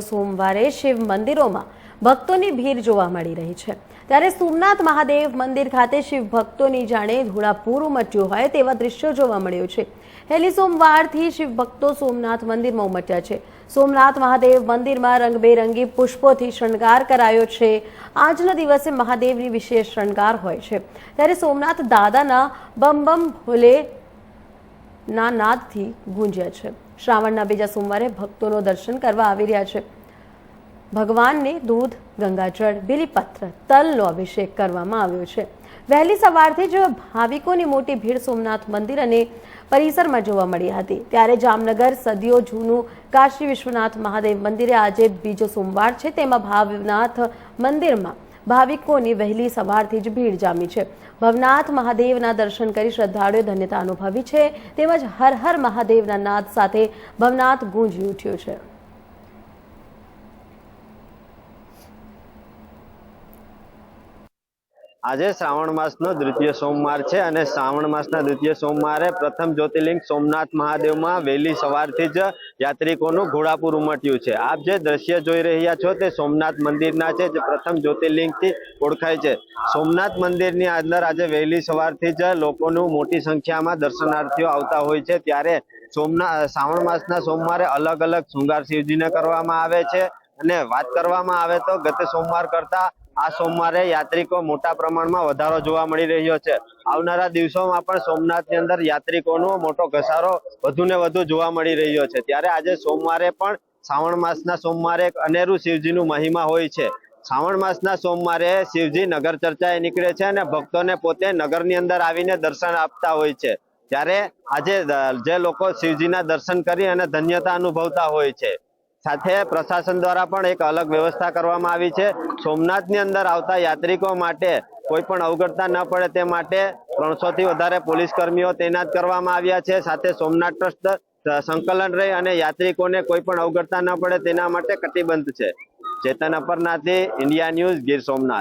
સોમવારે શિવ મંદિરોમાં ભક્તોની ભીડ જોવા મળી રહી છે. ત્યારે સોમનાથ મહાદેવ મંદિર ખાતે શિવ ભક્તોની જાણે ધૂળાપૂર ઉમટ્યું હોય તેવા દ્રશ્યો જોવા મળ્યું છે. હેલી સોમવારથી શિવ ભક્તો સોમનાથ મંદિરમાં ઉમટ્યા છે. સોમનાથ મહાદેવ મંદિરમાં રંગબેરંગી પુષ્પોથી શણગાર કરાયો છે. આજના દિવસે મહાદેવની વિશેષ શણગાર હોય છે. ત્યારે સોમનાથ દાદાના બમ બમ ભોલે ના નાદથી ગુંજ્યા છે. શ્રાવણના બીજા સોમવારે ભક્તોનો દર્શન કરવા આવી રહ્યા છે. ભગવાનને દૂધ, ગંગાજળ, બિલીપત્ર, તલનો અભિષેક કરવામાં આવ્યો છે. વહેલી સવારથી જ ભાવિકોની મોટી ભીડ સોમનાથ મંદિર અને પરિસરમાં જોવા મળી હતી. ત્યારે જામનગર, સદીઓ, જૂનું, કાશી વિશ્વનાથ મહાદેવ મંદિરે આજે બીજો સોમવાર છે. તેમાં ભાવનાથ મંદિરમાં ભાવિકોની વહેલી સવારથી જ ભીડ જામી છે. ભવનાથ મહાદેવના દર્શન કરી શ્રદ્ધાળુએ ધન્યતા અનુભવી છે. તેમજ હર હર મહાદેવના નાદ સાથે ભવનાથ ગુંજી ઉઠ્યું છે. આજે શ્રાવણ માસનો દ્વિતીય સોમવાર છે અને શ્રાવણ માસના દ્વિતીય સોમવારે પ્રથમ જ્યોતિર્લિંગ સોમનાથ મહાદેવમાં વહેલી સવારથી જ યાત્રિકોનું ઘોડાપુર ઉમટ્યું છે. આપ જે દ્રશ્ય જોઈ રહ્યા છો તે સોમનાથ મંદિરના છે, જે પ્રથમ જ્યોતિર્લિંગથી ઓળખાય છે. સોમનાથ મંદિરની અંદર આજે વહેલી સવારથી જ લોકોનું મોટી સંખ્યામાં દર્શનાર્થીઓ આવતા હોય છે. ત્યારે સોમનાથ શ્રાવણ માસના સોમવારે અલગ અલગ શૃંગાર શિવજીને કરવામાં આવે છે. અને વાત કરવામાં આવે તો ગત સોમવાર કરતા આ સોમવારે યાત્રિકો મોટા પ્રમાણમાં વધારો જોવા મળી રહ્યો છે. આવનારા દિવસોમાં પણ સોમનાથની અંદર યાત્રિકોનો મોટો ઘસારો વધુ ને વધુ જોવા મળી રહ્યો છે. ત્યારે આજે સોમવારે પણ શ્રાવણ માસના સોમવારે એક અનેરું શિવજીનું મહિમા હોય છે. શ્રાવણ માસના સોમવારે શિવજી નગર ચર્ચાએ નીકળે છે અને ભક્તોને પોતે નગરની અંદર આવીને દર્શન આપતા હોય છે. ત્યારે આજે જે લોકો શિવજીના દર્શન કરી અને ધન્યતા અનુભવતા હોય છે. સાથે પ્રશાસન દ્વારા પણ એક અલગ વ્યવસ્થા કરવામાં આવી છે. સોમનાથની અંદર આવતા યાત્રિકો માટે કોઈ પણ અવગણતા ન પડે તે માટે ત્રણસો થી વધારે પોલીસ કર્મીઓ તૈનાત કરવામાં આવ્યા છે. સાથે સોમનાથ ટ્રસ્ટ સંકલન રહી અને યાત્રિકોને કોઈ પણ અવગણતા ન પડે તેના માટે કટિબદ્ધ છે. ચેતન અપરનાથી ઇન્ડિયા ન્યૂઝ ગીર સોમનાથ.